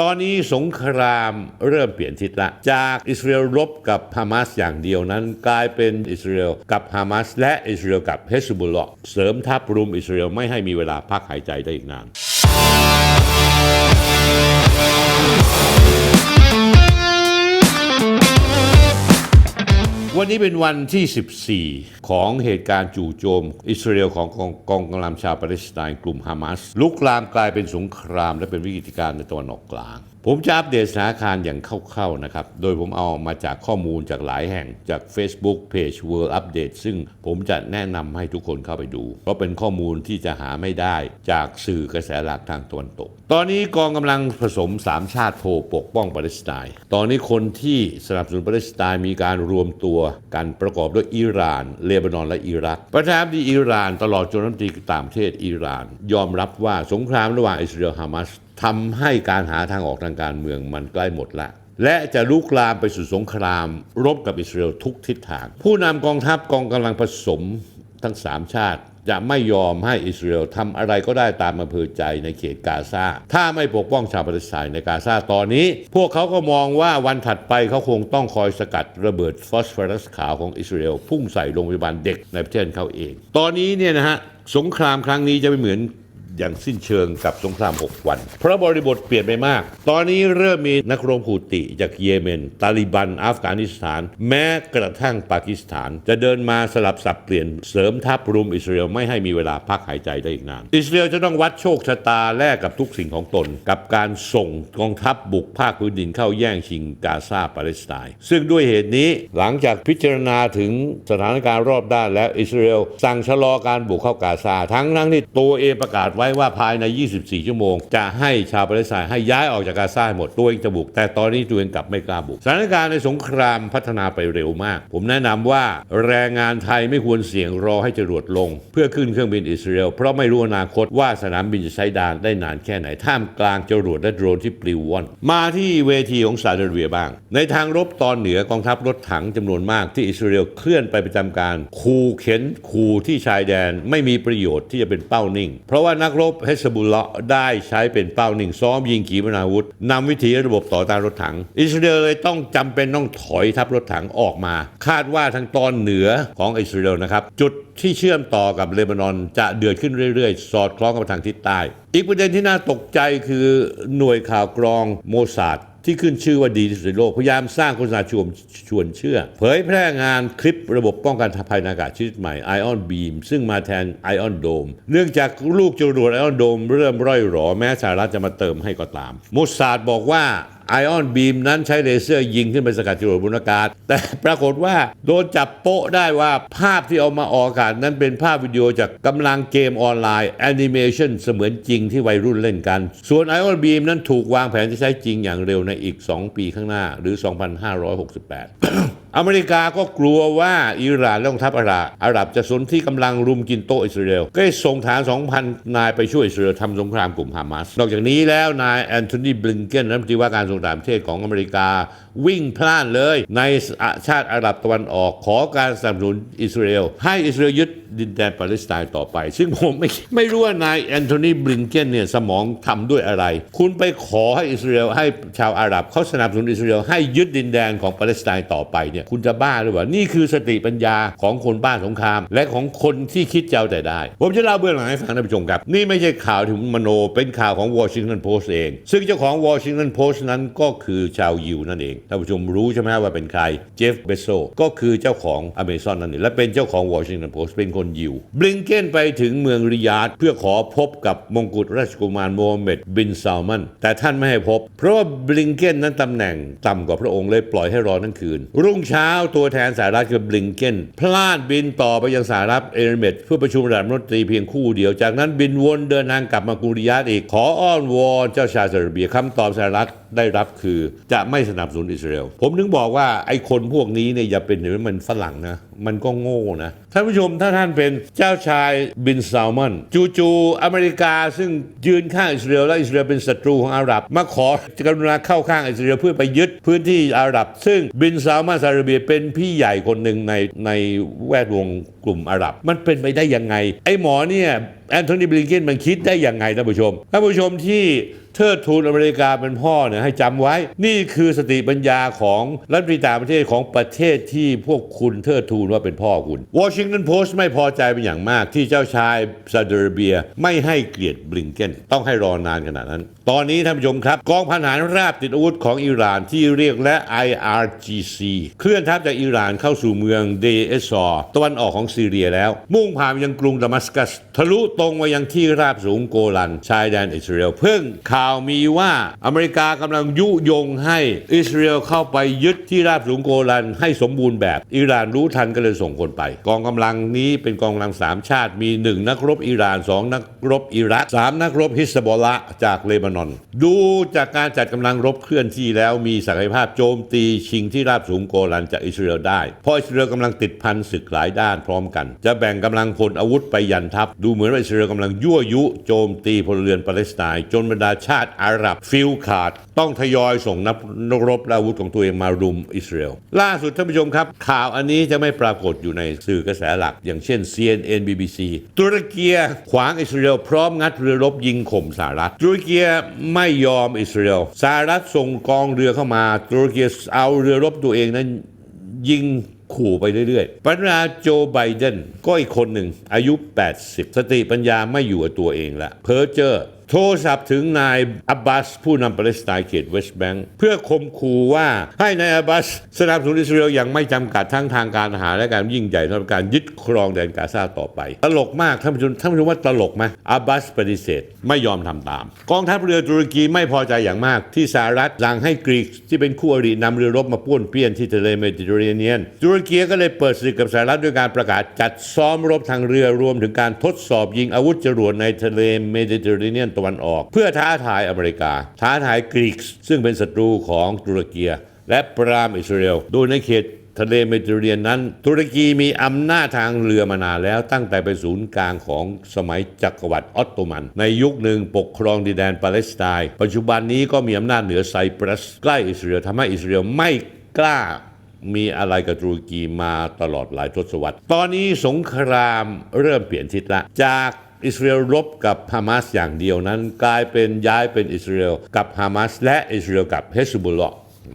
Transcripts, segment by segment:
ตอนนี้สงครามเริ่มเปลี่ยนทิศละ จากอิสราเอลรบกับฮามาสอย่างเดียวนั้นกลายเป็นอิสราเอลกับฮามาสและอิสราเอลกับเฮสบุลลอเสริมทัพรุมอิสราเอลไม่ให้มีเวลาพักหายใจได้อีกนาน วันนี้เป็นวันที่ 14 ของเหตุการณ์จู่โจม อิสราเอลของกองกองกำลังชาวปาเลสไตน์กลุ่มฮามาสลุกลามกลายเป็นสงครามและเป็นวิกฤตการณ์ในตะวันออกกลาง ผมจะอัปเดตสถานการณ์อย่างคร่าวๆนะครับ โดยผมเอามาจากข้อมูลจากหลายแห่งจาก Facebook Page World Update ซึ่งผมจะแนะนำให้ทุกคนเข้าไปดู เพราะเป็นข้อมูลที่จะหาไม่ได้จากสื่อกระแสหลักทางตะวันตก ตอนนี้กองกำลังผสมสามชาติโทปกป้องปาเลสไตน์ ตอนนี้คนที่สนับสนุนปาเลสไตน์มีการรวมตัวกันประกอบด้วยอิหร่าน เลบานอนและอิรัก ประธานาธิบดีอิหร่าน ตลอดจนรัฐมนตรีต่างประเทศอิหร่าน ยอมรับว่าสงครามระหว่างอิสราเอลฮามาส ทำให้การหาทางออกทางการเมืองมันใกล้หมดละ และจะลุกลามไปสู่สงคราม รบกับอิสราเอลทุกทิศทาง ผู้นำกองทัพกองกำลังผสมทั้งสามชาติ จะไม่ยอมให้อิสราเอลทำอะไรก็ได้ตามอำเภอใจในเขตกาซาถ้าไม่ปกป้องชาวปาเลสไตน์ในกาซาตอนนี้ พวกเขาก็มองว่าวันถัดไปเขาคงต้องคอยสกัดระเบิดฟอสฟอรัสขาวของอิสราเอลพุ่งใส่โรงพยาบาลเด็กในประเทศเขาเอง ตอนนี้เนี่ยนะฮะสงครามครั้งนี้จะไม่เหมือน อย่างสิ้นเชิงกับสงคราม 6 วัน เพราะบริบทเปลี่ยนไปมาก ตอนนี้เริ่มมีนักรบฮูติจากเยเมน ตาลิบัน อัฟกานิสถาน แม้กระทั่งปากีสถาน จะเดินมาสลับสับเปลี่ยนเสริมทัพรุมอิสราเอลไม่ให้มีเวลาพักหายใจได้อีกนาน อิสราเอลจะต้องวัดโชคชะตาแลกกับทุกสิ่งของตน กับการส่งกองทัพบุกภาคพื้นดินเข้าแย่งชิงกาซาปาเลสไตน์ซึ่งด้วยเหตุนี้หลังจากพิจารณาถึงสถานการณ์รอบด้านแล้วอิสราเอลสั่งชะลอการบุกเข้ากาซาทั้งทั้งที่ตัวเองประกาศไว้ว่าภายใน 24 ชั่วโมง จะให้ชาวปาเลสไตน์ให้ย้ายออกจากกาซาให้หมดตัวเองจะบุก แต่ตอนนี้ตัวเองกลับไม่กล้าบุกสถานการณ์ในสงครามพัฒนาไปเร็วมาก ผมแนะนำว่าแรงงานไทยไม่ควรเสี่ยงรอให้จรวดลง เพื่อขึ้นเครื่องบินอิสราเอลเพราะไม่รู้อนาคตว่าสนามบินจะใช้ดานได้นานแค่ไหนท่ามกลางจรวดและโดรนที่ปลิวว่อนมาที่เวทีของซาอุดิอาระเบียบ้าง ในทางรบตอนเหนือกองทัพรถถังจำนวนมากที่อิสราเอลเคลื่อนไปประจำการ คูเข็นคูที่ชายแดนไม่มีประโยชน์ที่จะเป็นเป้านิ่ง เพราะว่านักรบเฮสบุลเลาะได้ใช้เป็นเป้าหนึ่งซ้อมยิงขีปนาวุธนำวิธีระบบต่อต้านรถถัง อิสราเอลเลยต้องจำเป็นต้องถอยทัพรถถังออกมา คาดว่าทางตอนเหนือของอิสราเอลนะครับ จุดที่เชื่อมต่อกับเลบานอนจะเดือดขึ้นเรื่อยๆ สอดคล้องกับทางทิศใต้ อีกประเด็นที่น่าตกใจคือหน่วยข่าวกรองโมซาด ที่ขึ้นชื่อว่าดีที่สุดในโลก พยายามสร้างโฆษณาชวนชวนเชื่อ เผยแพร่งานคลิประบบป้องกันภัยอากาศชนิดใหม่ Ion Beam ซึ่งมาแทน Ion Dome เนื่องจากลูกจรวด Ion Dome เริ่มร่อยหรอแม้สหรัฐจะมาเติมให้ก็ตามมุสซาดบอกว่า ไอออนบีมนั้นใช้เลเซอร์ยิงขึ้นไปสกัดจรวดบนอากาศ แต่ปรากฏว่าโดนจับโป๊ะได้ว่าภาพที่เอามาออกอากาศนั้นเป็นภาพวิดีโอจากกำลังเกมออนไลน์แอนิเมชันเสมือนจริงที่วัยรุ่นเล่นกัน ส่วนไอออนบีมนั้นถูกวางแผนจะใช้จริงอย่างเร็วในอีก 2 ปีข้างหน้าหรือ 2568 อเมริกาก็กลัวว่าอิหร่านและกองทัพอาหรับอาหรับจะสนที่กำลังรุมกินโต๊ะอิสราเอลก็ส่งฐาน 2,000 นายไปช่วยอิสราเอลทำสงครามกลุ่มฮามาส นอกจากนี้แล้วนายแอนโทนีบลิงเกนรัฐมนตรีว่าการกระทรวงต่างประเทศของอเมริกา วิ่งพล่านเลย ในชาติอาหรับตะวันออกขอการสนับสนุนอิสราเอลให้อิสราเอลยึดดินแดนปาเลสไตน์ต่อไป ซึ่งผมไม่ไม่รู้ว่านายแอนโทนีบลิงเกนเนี่ยสมองทำด้วยอะไร คุณไปขอให้อิสราเอลให้ชาวอาหรับเขาสนับสนุนอิสราเอลให้ยึดดินแดนของปาเลสไตน์ต่อไปเนี่ยคุณจะบ้าหรือเปล่านี่คือสติปัญญาของคนบ้าสงคราม และของคนที่คิดจะเอาแต่ได้ ผมจะเล่าเบื้องหลังให้ฟังท่านผู้ชมครับ นี่ไม่ใช่ข่าวถึงมโนเป็นข่าวของ Washington Post เอง ซึ่งเจ้าของ Washington Post นั้นก็คือชาวยิวนั่นเองท่านผู้ชมรู้ใช่ไหมว่าเป็นใครเจฟเบโซก็คือเจ้าของ Amazon นั่นเองและเป็นเจ้าของ Washington Post เป็นคนยิวบลิงเกนไปถึงเมืองริยาดเพื่อขอพบกับมงกุฎราชกุมารโมฮัมเหม็ดบินซาลมันแต่ท่านไม่ให้พบ เพราะว่าบลิงเกนนั้นตำแหน่งต่ำกว่าพระองค์เลยปล่อยให้รอทั้งคืน รุ่งเช้าตัวแทนสหรัฐคือบลิงเกนพลาดบินต่อไปยังสหรัฐเอเรตส์เพื่อประชุมระดับรัฐมนตรีเพียงคู่เดียว จากนั้นบินวนเดินทางกลับมากรุงริยาดอีก ขออ้อนวอนเจ้าชายซาอุดิอาระเบียคำตอบสหรัฐ ได้รับคือจะไม่สนับสนุนอิสราเอลผมถึงบอกว่าไอ้คนพวกนี้เนี่ยอย่าเป็นเหมือนมันฝรั่งนะ มันก็โง่นะ ท่านผู้ชมถ้าท่านเป็นเจ้าชายบินซาลมอนจู่ๆอเมริกาซึ่งยืนข้างอิสราเอลและอิสราเอลเป็นศัตรูของอาหรับ มาขอกรุณาเข้าข้างอิสราเอลเพื่อไปยึดพื้นที่อาหรับ ซึ่งบินซาลมอนซาอุดิอาระเบียเป็นพี่ใหญ่คนหนึ่งในในแวดวงกลุ่มอาหรับ มันเป็นไปได้ยังไง ไอ้หมอเนี่ย แอนโทนีบลิงเกนมันคิดได้อยังไงท่านผู้ชมท่านผู้ชมที่เทิดทูนอเมริกาเป็นพ่อเนี่ยให้จำไว้ นี่คือสติปัญญาของรัฐมนตรีต่างประเทศของประเทศที่พวกคุณเทิดทูนว่าเป็นพ่อคุณวอชิงตันโพสต์ไม่พอใจเป็นอย่างมากที่เจ้าชายซาอุดิอระเบีย ไม่ให้เกียรติบลิงเกนต้องให้รอนานขนาดนั้น ตอนนี้ท่านผู้ชมครับ กองพันหารราบติดอาวุธของอิหร่านที่เรียกและ IRGC เคลื่อนทัพจากอิหร่านเข้าสู่เมืองเดเอซอร์ตะวันออกของซีเรียแล้ว มุ่งผ่านยังกรุงดามัสกัส ทะลุตรงมายังที่ราบสูงโกลันชายแดนอิสราเอลเพิ่งข่าวมีว่าอเมริกากำลังยุยงให้อิสราเอลเข้าไปยึดที่ราบสูงโกลันให้สมบูรณ์แบบ อิหร่านรู้ทันก็เลยส่งคนไป กองกำลังนี้เป็นกองกำลังสามชาติมีหนึ่งนักรบอิหร่านสองนักรบอิรักสามนักรบฮิสบอลละจากเลบานอน ดูจากการจัดกำลังรบเคลื่อนที่แล้วมีศักยภาพโจมตีชิงที่ราบสูงโกลันจากอิสราเอลได้ เพราะอิสราเอลกำลังติดพันศึกหลายด้านพร้อมกัน จะแบ่งกำลังพลอาวุธไปยันทัพดูเหมือนว่าอิสราเอลกำลังยั่วยุโจมตีพลเรือนปาเลสไตน์จนบรรดาชาติอาหรับฟิลขาด ต้องทยอยส่งนักรบอาวุธของตัวเองมารุมอิสราเอลล่าสุดท่านผู้ชมครับ ข่าวอันนี้จะไม่ปรากฏอยู่ในสื่อกระแสหลัก อย่างเช่น CNN BBC ตุรกีขวางอิสราเอลพร้อมงัดเรือรบยิงข่มสหรัฐตุรกีไม่ยอมอิสราเอลสหรัฐส่งกองเรือเข้ามาตุรกีเอาเรือรบตัวเองนั้นยิง ขู่ไปเรื่อยๆปัญหาโจไบเดนก็อีกคนหนึ่งอายุ 80 สติปัญญาไม่อยู่กับตัวเองละเพอเจอร์ โทรศัพท์ถึงนายอับบาสผู้นำปาเลสไตน์เขตเวสต์แบงค์เพื่อคมขู่ว่าให้นายอับบาสสนับสนุนอิสราเอลอย่างไม่จำกัดทั้งทางการทหารและการยิ่งใหญ่สำหรับการยึดครองแดนกาซาต่อไป ตลกมากท่านผู้ชมท่านผู้ชมว่าตลกไหมอับบาสปฏิเสธไม่ยอมทำตาม กองทัพเรือตุรกีไม่พอใจอย่างมาก ที่สหรัฐสั่งให้กรีกที่เป็นคู่อรินำเรือรบมาป้วนเปี้ยนที่ทะเลเมดิเตอร์เรเนียนตุรกีก็เลยเปิดศึกกับสหรัฐด้วยการประกาศจัดซ้อมรบทางเรือรวมถึงการทดสอบยิงอาวุธจรวดในทะเลเมดิเตอร์เรเนียนตะวันออก เพื่อท้าทายอเมริกา ท้าทายกรีกซึ่งเป็นศัตรูของตุรกีและปรามอิสราเอลโดยในเขตทะเลเมดิเตอร์เรียนนั้น ตุรกีมีอำนาจทางเรือมานานแล้วตั้งแต่เป็นศูนย์กลางของสมัยจักรวรรดิออตโตมัน ในยุคหนึ่งปกครองดินแดนปาเลสไตน์ปัจจุบันนี้ก็มีอำนาจเหนือไซปรัส ใกล้อิสราเอลทำให้อิสราเอลไม่กล้ามีอะไรกับตุรกีมาตลอดหลายทศวรรษ ตอนนี้สงครามเริ่มเปลี่ยนทิศละจาก อิสราเอลรบกับฮามาสอย่างเดียวนั้น กลายเป็นย้ายเป็นอิสราเอลกับฮามาสและอิสราเอลกับเฮสบุลลอ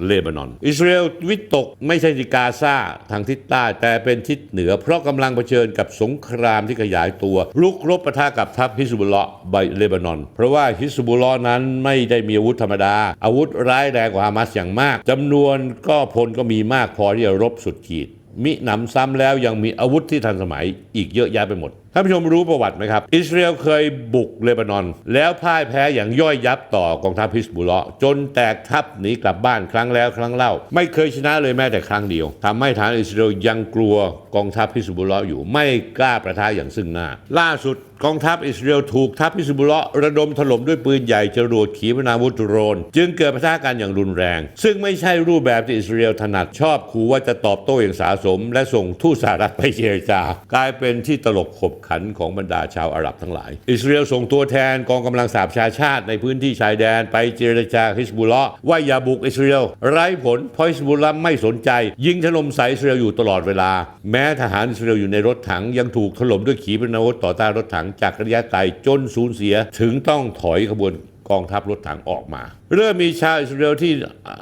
เลบานอน อิสราเอลวิตกไม่ใช่ที่กาซาทางทิศใต้แต่เป็นทิศเหนือ เพราะกำลังเผชิญกับสงครามที่ขยายตัวลุกรบปะทะกับทัพฮิสบุลเลาะใบเลบานอน เพราะว่าฮิสบุลเลาะนั้นไม่ได้มีอาวุธธรรมดา อาวุธร้ายแรงกว่าฮามาสอย่างมากจำนวนก็พลก็มีมากพอที่จะรบสุดขีดมิหนำซ้ำแล้วยังมีอาวุธที่ทันสมัยอีกเยอะแยะไปหมด ท่านผู้ชมรู้ประวัติไหมครับ อิสราเอลเคยบุกเลบานอน แล้วพ่ายแพ้อย่างย่อยยับต่อกองทัพฮิสบุลเลาะจนแตกทัพหนีกลับบ้านครั้งแล้วครั้งเล่า ไม่เคยชนะเลยแม้แต่ครั้งเดียวทำให้ฐานอิสราเอลยังกลัวกองทัพฮิสบุลเลาะอยู่ไม่กล้าประทะอย่างซึ่งหน้า ล่าสุดกองทัพอิสราเอลถูกทัพฮิสบุลเลาะระดมถล่มด้วยปืนใหญ่จรวดขีปนาวุธโดรน จึงเกิดปะทะกันอย่างรุนแรง ซึ่งไม่ใช่รูปแบบที่อิสราเอลถนัดชอบขู่ว่าจะตอบโต้อย่างสาสม และส่งทูตสหรัฐไปเจรจากลายเป็นที่ตลกขบขันของบรรดาชาวอาหรับทั้งหลาย อิสราเอลส่งตัวแทนกองกำลังสาบชาชาติในพื้นที่ชายแดนไปเจรจาฮิสบุลเลาะห์ว่าอย่าบุกอิสราเอลไร้ผลเพราะฮิสบุลเลาะห์ไม่สนใจ ยิงถล่มใส่อิสราเอลอยู่ตลอดเวลา แม้ทหารอิสราเอลอยู่ในรถถังยังถูกถล่มด้วยขีปนาวุธต่อต้านรถถังจากระยะไกลจนสูญเสียถึงต้องถอยขบวนกองทัพรถถังออกมา เริ่มมีชาวอิสราเอลที่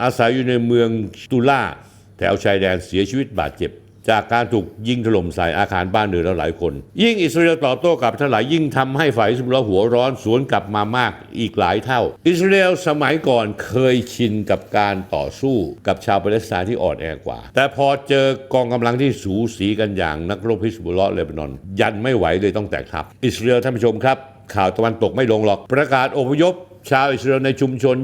อาศัยอยู่ในเมืองตุล่าแถวชายแดนเสียชีวิตบาดเจ็บ จากการถูกยิงถล่มใส่อาคารบ้านเรือนหลายคน ยิ่งอิสราเอลตอบโต้กลับเท่าไหร่ยิ่งทำให้ฝ่ายอิสราเอลหัวร้อนสวนกลับมามากอีกหลายเท่า อิสราเอลสมัยก่อนเคยชินกับการต่อสู้กับชาวปาเลสไตน์ที่อ่อนแอกว่า แต่พอเจอกองกำลังที่สูสีกันอย่างนักรบฮิสบุลเลาะห์เลบานอน ยันไม่ไหวเลยต้องแตกทัพอิสราเอลท่านผู้ชมครับ ข่าวตะวันตกไม่ลงหรอกประกาศอพยพชาวอิสราเอลในชุมชน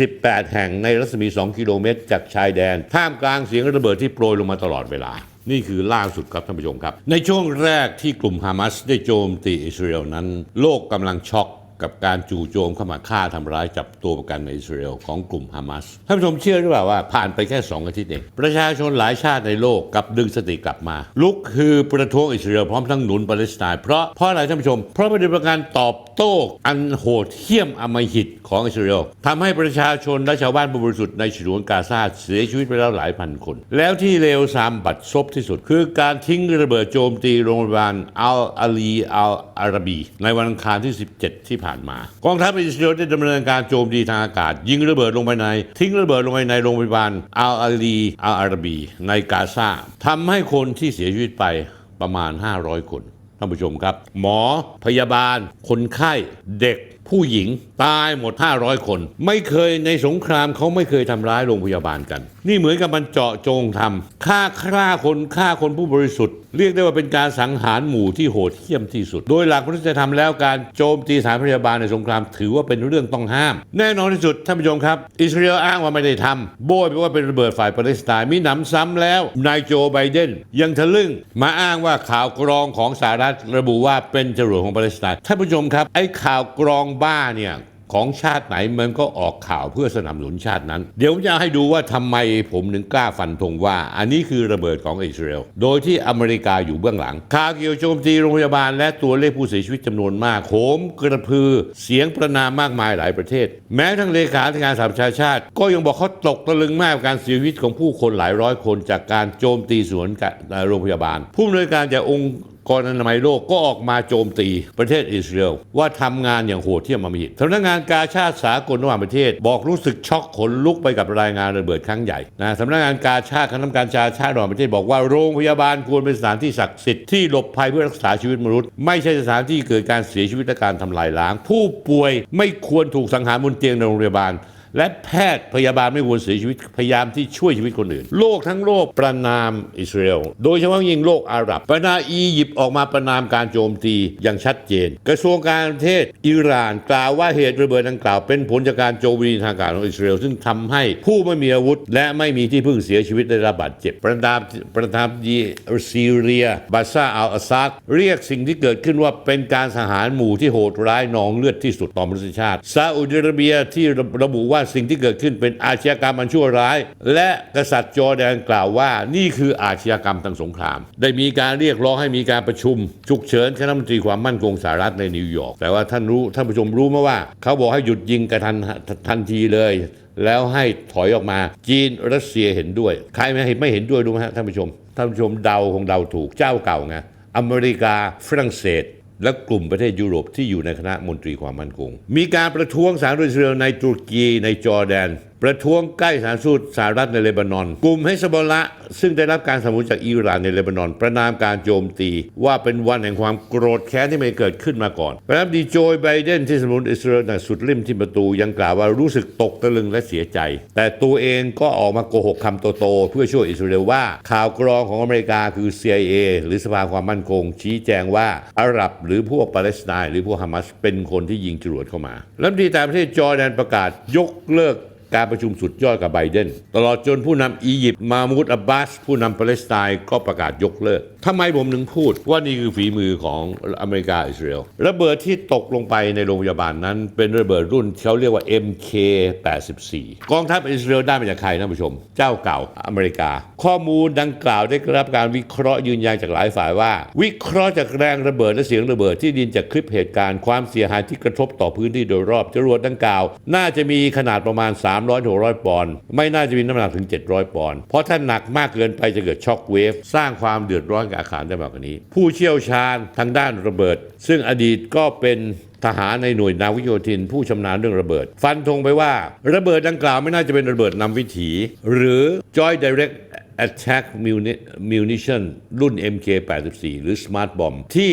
28 แห่งในรัศมี 2 กิโลเมตร จากชายแดน ท่ามกลางเสียงระเบิดที่โปรยลงมาตลอดเวลา นี่คือล่าสุดครับท่านผู้ชมครับ ในช่วงแรกที่กลุ่มฮามาสได้โจมตีอิสราเอลนั้น โลกกำลังช็อก กับการจู่โจมเข้ามาฆ่าทำร้ายจับตัวประกันในอิสราเอลของกลุ่มฮามาสท่านผู้ชมเชื่อหรือเปล่าว่าผ่านไปแค่ 2 อาทิตย์เองประชาชนหลายชาติในโลกกลับดึงสติกลับมา ลุกคือประท้วงอิสราเอลพร้อมทั้งหนุนปาเลสไตน์เพราะเพราะอะไรท่านผู้ชม เพราะปฏิบัติการตอบโต้อันโหดเหี้ยมอำมหิตของอิสราเอลทำให้ประชาชนและชาวบ้านบริสุทธิ์ในฉนวนกาซาเสียชีวิตไปแล้วหลายพันคน แล้วที่เลวทรามบัดซบที่สุด คือการทิ้งระเบิดโจมตีโรงพยาบาลอัลอาลีอัลอาราบี ในวันอังคารที่ 17 ที่ผ่านมา กองทัพอิสราเอลได้ดำเนินการโจมตีทางอากาศ ยิงระเบิดลงไปใน ทิ้งระเบิดลงไปในโรงพยาบาลอัลอาลีอัลอาราบีในกาซาทำให้คนที่เสียชีวิตไปประมาณ 500 คนท่านผู้ชมครับ หมอพยาบาล คนไข้เด็กผู้หญิง ตายหมด 500 คน ไม่เคยในสงครามเขาไม่เคยทำร้ายโรงพยาบาลกัน นี่เหมือนกับมันเจาะจงทำฆ่าฆ่าคนฆ่าคนผู้บริสุทธิ์ เรียกได้ว่าเป็นการสังหารหมู่ที่โหดเหี้ยมที่สุด โดยหลักมนุษยธรรมแล้วการโจมตีสถานพยาบาลในสงครามถือว่าเป็นเรื่องต้องห้าม แน่นอนที่สุดท่านผู้ชมครับ อิสราเอลอ้างว่าไม่ได้ทำโบยไปว่าเป็นระเบิดฝ่ายปาเลสไตน์มีหนำซ้ำแล้วนายโจไบเดนยังทะลึ่งมาอ้างว่าข่าวกรองของสหรัฐระบุว่าเป็นจรวดของปาเลสไตน์ท่านผู้ชมครับไอ้ข่าวกรองบ้าเนี่ย ของชาติไหนมันก็ออกข่าวเพื่อสนับสนุนชาตินั้น เดี๋ยวจะให้ดูว่าทำไมผมถึงกล้าฟันธงว่า อันนี้คือระเบิดของอิสราเอลโดยที่อเมริกาอยู่เบื้องหลังข่าวเกี่ยวโจมตีโรงพยาบาล และตัวเลขผู้เสียชีวิตจำนวนมากโหมกระพือเสียงประนามมากมายหลายประเทศ แม้ทั้งเลขาธิการสหประชาชาติ ก็ยังบอกเขาตกตะลึงมากการเสียชีวิตของผู้คนหลายร้อยคนจากการโจมตีสวนกับโรงพยาบาล ผู้อำนวยการจากองค์ กรอนามัยโลกก็ออกมาโจมตีประเทศอิสราเอลว่าทำงานอย่างโหดเที่ยมอมหิตสำนักงานกาชาติสากลระหว่างประเทศ บอกรู้สึกช็อกขนลุกไปกับรายงานระเบิดครั้งใหญ่นะสำนักงานกาชาติคณะกรรมการชาติชาติระหว่างประเทศบอกว่าโรงพยาบาลควรเป็นสถานที่ศักดิ์สิทธิ์ที่หลบภัยเพื่อรักษาชีวิตมนุษย์ ไม่ใช่สถานที่เกิดการเสียชีวิตและการทำลายล้าง ผู้ป่วยไม่ควรถูกสังหารบนเตียงในโรงพยาบาล และแพทย์พยาบาลไม่ควรเสียชีวิตพยายามที่ช่วยชีวิตคนอื่น โลกทั้งโลกประนามอิสราเอลโดยเฉพาะยิ่งโลกอาหรับประนามอียิปต์ออกมาประนามการโจมตีอย่างชัดเจน กระทรวงการต่างประเทศอิหร่านกล่าวว่าเหตุระเบิดดังกล่าว เป็นผลจากการโจมตีทางกาศของอิสราเอลซึ่งทำให้ผู้ไม่มีอาวุธ และไม่มีที่พึ่งเสียชีวิตได้รับบาดเจ็บประธานประธานดีซีเรียบาซาอัลอาซัดเรียกสิ่งที่เกิดขึ้นว่าเป็นการสังหารหมู่ที่โหดร้ายนองเลือดที่สุดต่อมนุษยชาติซาอุดิอาระเบียที่ระบุว่าาสิ่งที่เกิดขึ้นเป็นอาชญากรรมอันชั่วร้าย และกษัตริย์จอร์แดนกล่าวว่านี่คืออาชญากรรมทางสงคราม ได้มีการเรียกร้องให้มีการประชุมฉุกเฉินคณะมนตรีความมั่นคงสหรัฐในนิวยอร์กแต่ว่าท่านรู้ท่านผู้ชมรู้ไหมว่า เขาบอกให้หยุดยิงกระทันทันทีเลยแล้วให้ถอยออกมาจีนรัสเซียเห็นด้วย ใครไม่เห็นไม่เห็นด้วยรู้ไหมฮะท่านผู้ชม ท่านผู้ชมเดาคงเดาถูกเจ้าเก่าไงอเมริกาฝรั่งเศส และกลุ่มประเทศยุโรปที่อยู่ในคณะมนตรีความมั่นคง มีการประท้วงสารณรัฐอิสราเอในตุรกีในจอร์แดน ประท้วงใกล้สถานทูตสหรัฐในเลบานอน กลุ่มเฮซบอละซึ่งได้รับการสนับสนุนจากอิหร่านในเลบานอน ประนามการโจมตี ว่าเป็นวันแห่งความโกรธแค้นที่ไม่เกิดขึ้นมาก่อนประธานาธิบดีโจไบเดนที่สนับสนุนอิสราเอลในสุดริมที่ประตูยังกล่าวว่ารู้สึกตกตะลึงและเสียใจ แต่ตัวเองก็ออกมาโกหกคำโตๆเพื่อช่วยอิสราเอลว่า ข่าวกรองของอเมริกาคือ CIA หรือสภาความมั่นคง ชี้แจงว่าอาหรับหรือพวกปาเลสไตน์หรือพวกฮามาสเป็นคนที่ยิงจรวดเข้ามารัฐมนตรีต่างประเทศจอร์แดนประกาศยกเลิก การประชุมสุดยอดกับไบเดน ตลอดจนผู้นำอียิปต์มามูดอับบาส ผู้นำปาเลสไตน์ก็ประกาศยกเลิกทำไมผมถึงพูดว่านี่คือฝีมือของอเมริกาอิสราเอลระเบิดที่ตกลงไปในโรงพยาบาลนั้น เป็นระเบิดรุ่นเขาเรียกว่า MK84 กองทัพอิสราเอลได้มาจากใครท่านผู้ชม เจ้าเก่าอเมริกา ข้อมูลดังกล่าวได้รับการวิเคราะห์ยืนยันจากหลายฝ่ายว่า วิเคราะห์จากแรงระเบิดและเสียงระเบิดที่ดินจากคลิปเหตุการณ์ความเสียหายที่กระทบต่อพื้นที่โดยรอบจรวดดังกล่าว น่าจะมีขนาดประมาณ3 300-600 ปอนด์ไม่น่าจะมีน้ำหนักถึง 700 ปอนด์เพราะถ้าหนักมากเกินไปจะเกิดช็อคเวฟสร้างความเดือดร้อนกับอาคารได้มากกว่านี้ ผู้เชี่ยวชาญทางด้านระเบิด ซึ่งอดีตก็เป็นทหารในหน่วยนาวิโยธิน ผู้ชำนาญเรื่องระเบิด ฟันธงไปว่า ระเบิดดังกล่าวไม่น่าจะเป็นระเบิดนำวิถี หรือ Joint Direct Attack Muni- Munition รุ่น MK84 หรือ Smart Bomb ที่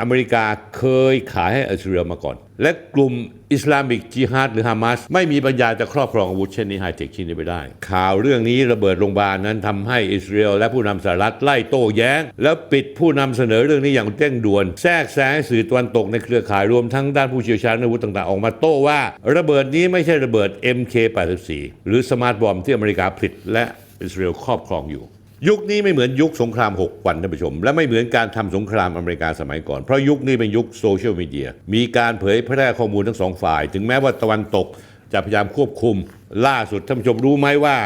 อเมริกาเคยขายให้อิสราเอลมาก่อน และกลุ่ม อิสลามิกจิฮาดหรือฮามาสไม่มีปัญญาจะครอบครองอาวุธเช่นนี้ไฮเทคชิ้นนี้ไปได้ ข่าวเรื่องนี้ระเบิดโรงพยาบาลนั้นทำให้อิสราเอลและผู้นำสหรัฐไล่โต้แย้ง แล้วปิดผู้นำเสนอเรื่องนี้อย่างเร่งด่วน แทรกแซงสื่อตะวันตกในเครือข่ายรวมทั้งด้านผู้เชี่ยวชาญอาวุธต่างๆ ออกมาโต้ว่า ระเบิดนี้ไม่ใช่ระเบิด MK84 หรือสมาร์ทบอมที่อเมริกาผลิตและอิสราเอลครอบครองอยู่ ยุคนี้ไม่เหมือนยุคสงคราม 6 วันท่านผู้ชม และไม่เหมือนการทำสงครามอเมริกาสมัยก่อน เพราะยุคนี้เป็นยุคโซเชียลมีเดียมีการเผยแพร่ข้อมูลทั้งสองฝ่าย ถึงแม้ว่าตะวันตกจะพยายามควบคุม ล่าสุดท่านผู้ชมรู้ไหมว่า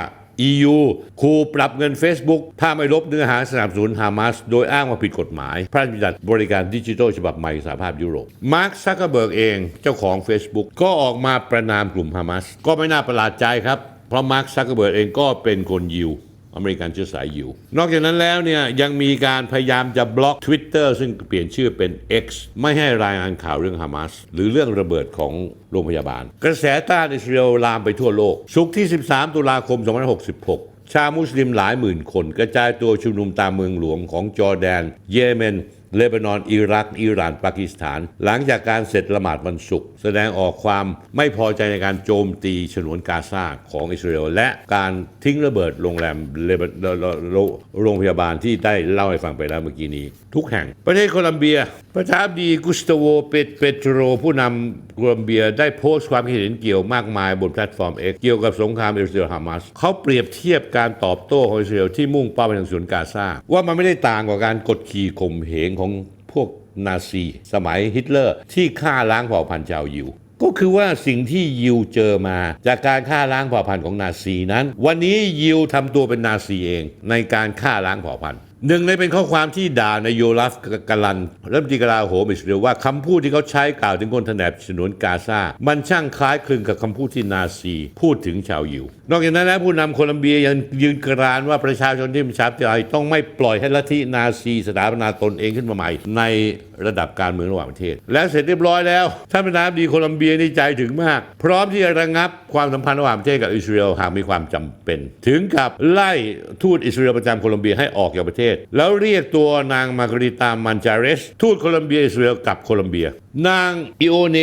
EU คูปรับเงิน Facebook ถ้าไม่ลบเนื้อหาสนับสนุนฮามาสโดยอ้างว่าผิดกฎหมาย พระราชบัญญัติบริการดิจิทัลฉบับใหม่สหภาพยุโรป มาร์คซักเกอร์เบิร์กเองเจ้าของ Facebook ก็ออกมาประนามกลุ่มฮามาสก็ไม่น่าประหลาดใจครับ เพราะมาร์คซักเกอร์เบิร์กเองก็เป็นคนยิว อเมริกันเชื้อสายยิวนอกจากนั้นแล้วเนี่ยยังมีการพยายามจะบล็อก Twitter ซึ่งเปลี่ยนชื่อเป็น X ไม่ให้รายงานข่าวเรื่องฮามาสหรือเรื่องระเบิดของโรงพยาบาล กระแสต้านอิสราเอลลามไปทั่วโลก สุกที่ 13 ตุลาคม 2566 ชาวมุสลิมหลายหมื่นคน กระจายตัวชุมนุมตามเมืองหลวงของจอร์แดน เยเมน เลบานอน อิรัก อิหร่าน ปากีสถาน หลังจากการเสร็จละหมาดวันศุกร์แสดงออกความไม่พอใจในการโจมตีฉนวนกาซาของอิสราเอลและการทิ้งระเบิดโรงแรมเลบานโรงโรงพยาบาลที่ได้เล่าให้ฟังไปแล้วเมื่อกี้นี้ ทุกแห่ง ประเทศโคลัมเบีย ประธานาธิบดีกุสตาโวเปเปโตร ผู้นำโคลัมเบียได้โพสต์ความคิดเห็นเกี่ยวมากมายบนแพลตฟอร์ม X เกี่ยวกับสงครามอิสราเอลฮามาสเขาเปรียบเทียบการตอบโต้ของอิสราเอลที่มุ่งเป้าไปทางฉนวนกาซาว่ามันไม่ได้ต่างกว่าการกดขี่ข่มเหงของพวกนาซี สมัยฮิตเลอร์ ที่ฆ่าล้างเผ่าพันธุ์ชาวยิว ก็คือว่าสิ่งที่ยิวเจอมา จากการฆ่าล้างเผ่าพันธุ์ของนาซีนั้น วันนี้ยิวทำตัวเป็นนาซีเองในการฆ่าล้างเผ่าพันธุ์ หนึ่งในเป็นข้อความที่ด่านายโยลัฟกาลันรัฐมนตรีกลาโหมอิสราเอลว่าคำพูดที่เขาใช้กล่าวถึงคนแถบฉนวนกาซา มันช่างคล้ายคลึงกับคำพูดที่นาซี พูดถึงชาวยิว นอกจากนั้นแล้วผู้นำโคลัมเบียยังยืนกรานว่าประชาชนที่เป็นชาติไทยต้องไม่ปล่อยให้ลัทธินาซีสถาปนาตนเองขึ้นมาใหม่ ในระดับการเมืองระหว่างประเทศ และเสร็จเรียบร้อยแล้วท่านประธานดีโคลัมเบียนี่ใจถึงมาก พร้อมที่จะระงับความสัมพันธ์ระหว่างประเทศกับอิสราเอลหากมีความจำเป็น ถึงกับไล่ทูตอิสราเอลประจำโคลัมเบียให้ออกจากประเทศแล้วเรียกตัวนางมาการิตามันจาเรส ทูตโคลัมเบียอิสราเอลกลับโคลัมเบีย นางอิโอเน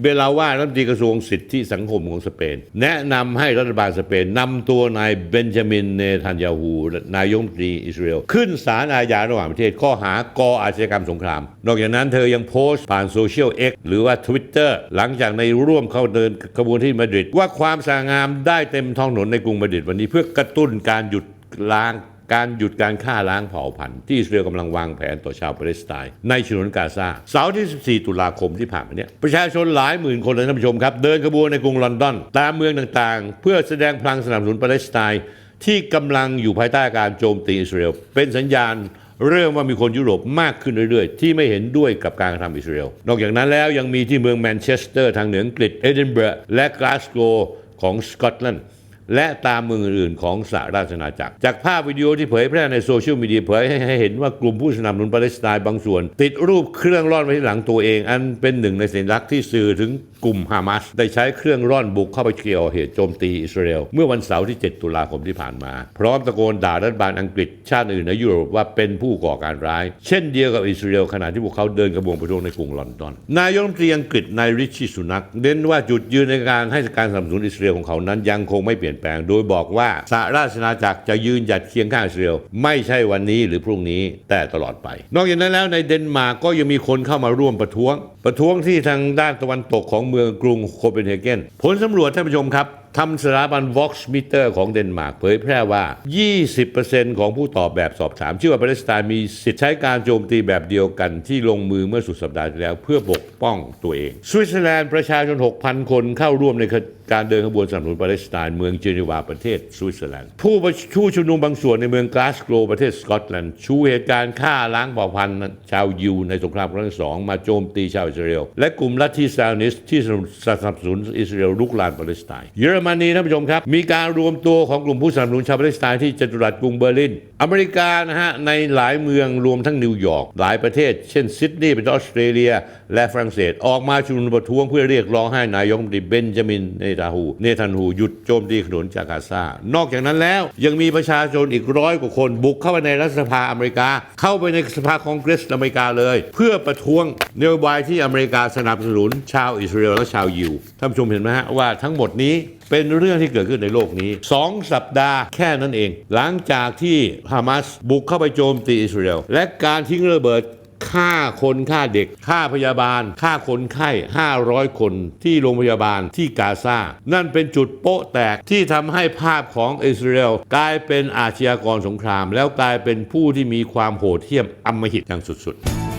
เบลาวารัฐมนตรีกระทรวงสิทธิสังคมของสเปน แนะนำให้รัฐบาลสเปนนำตัวนายเบนจามินเนทันยาฮูนายกรัฐมตรีอิสราเอลขึ้นศาลอาญาระหว่างประเทศข้อหาก่ออาชญากรรมสงคราม นอกจากนั้นเธอยังโพสต์ผ่านโซเชียล X หรือว่า Twitter หลังจากในร่วมเข้าเดินขบวนที่มาดริดว่าความสง่างามได้เต็มท้องถนนในกรุงมาดริดวันนี้เพื่อกระตุ้นการหยุดล้าง การหยุดการฆ่าล้างเผ่าพันธุ์ที่อิสราเอลกำลังวางแผนต่อชาวปาเลสไตน์ในฉนวนกาซาเสาร์ที่ 14 ตุลาคมที่ผ่านมาเนี่ยประชาชนหลายหมื่นคนเลยท่านผู้ชมครับ เดินขบวนในกรุงลอนดอน ตามเมืองต่างๆ เพื่อแสดงพลังสนับสนุนปาเลสไตน์ที่กำลังอยู่ภายใต้การโจมตีอิสราเอลเป็นสัญญาณเริ่มว่ามีคนยุโรปมากขึ้นเรื่อยๆ ที่ไม่เห็นด้วยกับการกระทำอิสราเอล นอกจากนั้นแล้วยังมีที่เมืองแมนเชสเตอร์ทางเหนืออังกฤษเอดินบะระและกลาสโกของสกอตแลนด์ และตามเมืองอื่นๆของสหราชอาณาจักร จากภาพวิดีโอที่เผยแพร่ในโซเชียลมีเดียเผยให้เห็นว่ากลุ่มผู้สนับสนุนปาเลสไตน์บางส่วน ติดรูปเครื่องร่อนไว้ที่หลังตัวเอง อันเป็นหนึ่งในสัญลักษณ์ที่สื่อถึงกลุ่มฮามาสได้ใช้เครื่องร่อนบุกเข้าไปเกี่ยวเหตุโจมตีอิสราเอลเมื่อวันเสาร์ที่ 7 ตุลาคมที่ผ่านมา พร้อมตะโกนด่ารัฐบาลอังกฤษชาติอื่นในยุโรปว่าเป็นผู้ก่อการร้าย เช่นเดียวกับอิสราเอลขณะที่พวกเขาเดินกระบวนประท้วงในกรุงลอนดอน นายกรัฐมนตรีอังกฤษนายริชชี่สุนักเน้นว่าจุดยืนในการให้การสนับสนุนอิสราเอลของเขานั้นยังคงไม่เปลี่ยนแปลง โดยบอกว่าสหราชอาณาจักรจะยืนหยัดเคียงข้างอิสราเอลไม่ใช่วันนี้หรือพรุ่งนี้แต่ตลอดไป นอกจากนั้นแล้วในเดนมาร์กก็ยังมีคนเข้ามาร่วมประท้วง ประท้วงที่ทางด้านตะวันตกของเมืองกรุงโคเปนเฮเกนผลสำรวจท่านผู้ชมครับทำสถาบัน Vox Meter ของเดนมาร์กเผยแพร่ว่า 20%ของผู้ตอบแบบสอบถามเชื่อว่าปาเลสไตน์มีสิทธิ์ใช้การโจมตีแบบเดียวกันที่ลงมือเมื่อสุดสัปดาห์ที่แล้ว เพื่อปกป้องตัวเอง สวิตเซอร์แลนด์ประชาชน 6,000 คนเข้าร่วมในการเดินขบวนสนับสนุนปาเลสไตน์เมืองเจนีวาประเทศสวิตเซอร์แลนด์ ผู้ผู้ชุมนุมบางส่วนในเมืองกลาสโกประเทศสกอตแลนด์ชูเหตุการณ์ฆ่าล้างเผ่าพันธุ์ชาวยิวในสงครามครั้งที่สองมาโจมตีชาวอิสราเอลและกลุ่มลัทธิซานิสที่สนับสนุนอิสราเอลลุกลานปาเลสไตน์เยอรมนีท่านผู้ชมครับ มีการรวมตัวของกลุ่มผู้สนับสนุนชาวปาเลสไตน์ที่จตุรัสกรุงเบอร์ลิน อเมริกานะฮะในหลายเมืองรวมทั้งนิวยอร์กหลายประเทศ เช่นซิดนีย์เป็นออสเตรเลีย และฝรั่งเศส ออกมาชุมนุมประท้วงเพื่อเรียกร้องให้นายกรัฐมนตรีเบนจามินเนตาฮูเนทันฮูหยุดโจมตีขนนจากกาซานอกจากนั้นแล้วยังมีประชาชนอีกร้อยกว่าคนบุกเข้าไปในรัฐสภาอเมริกา เข้าไปในสภาคองเกรสอเมริกาเลย เพื่อประท้วงนโยบายที่อเมริกาสนับสนุนชาวอิสราเอลและชาวยิวท่านผู้ชมเห็นไหมฮะว่าทั้งหมดนี้เป็นเรื่องที่เกิดขึ้นในโลกนี้ 2 สัปดาห์แค่นั้นเอง หลังจากที่ฮามาสบุกเข้าไปโจมตีอิสราเอลและการทิ้งระเบิดฆ่าคนฆ่าเด็กฆ่าพยาบาลฆ่าคนไข้ 500 คนที่โรงพยาบาลที่กาซา นั่นเป็นจุดโป๊ะแตกที่ทำให้ภาพของอิสราเอลกลายเป็นอาชญากรสงคราม แล้วกลายเป็นผู้ที่มีความโหดเหี้ยมอำมหิตอย่างสุดๆ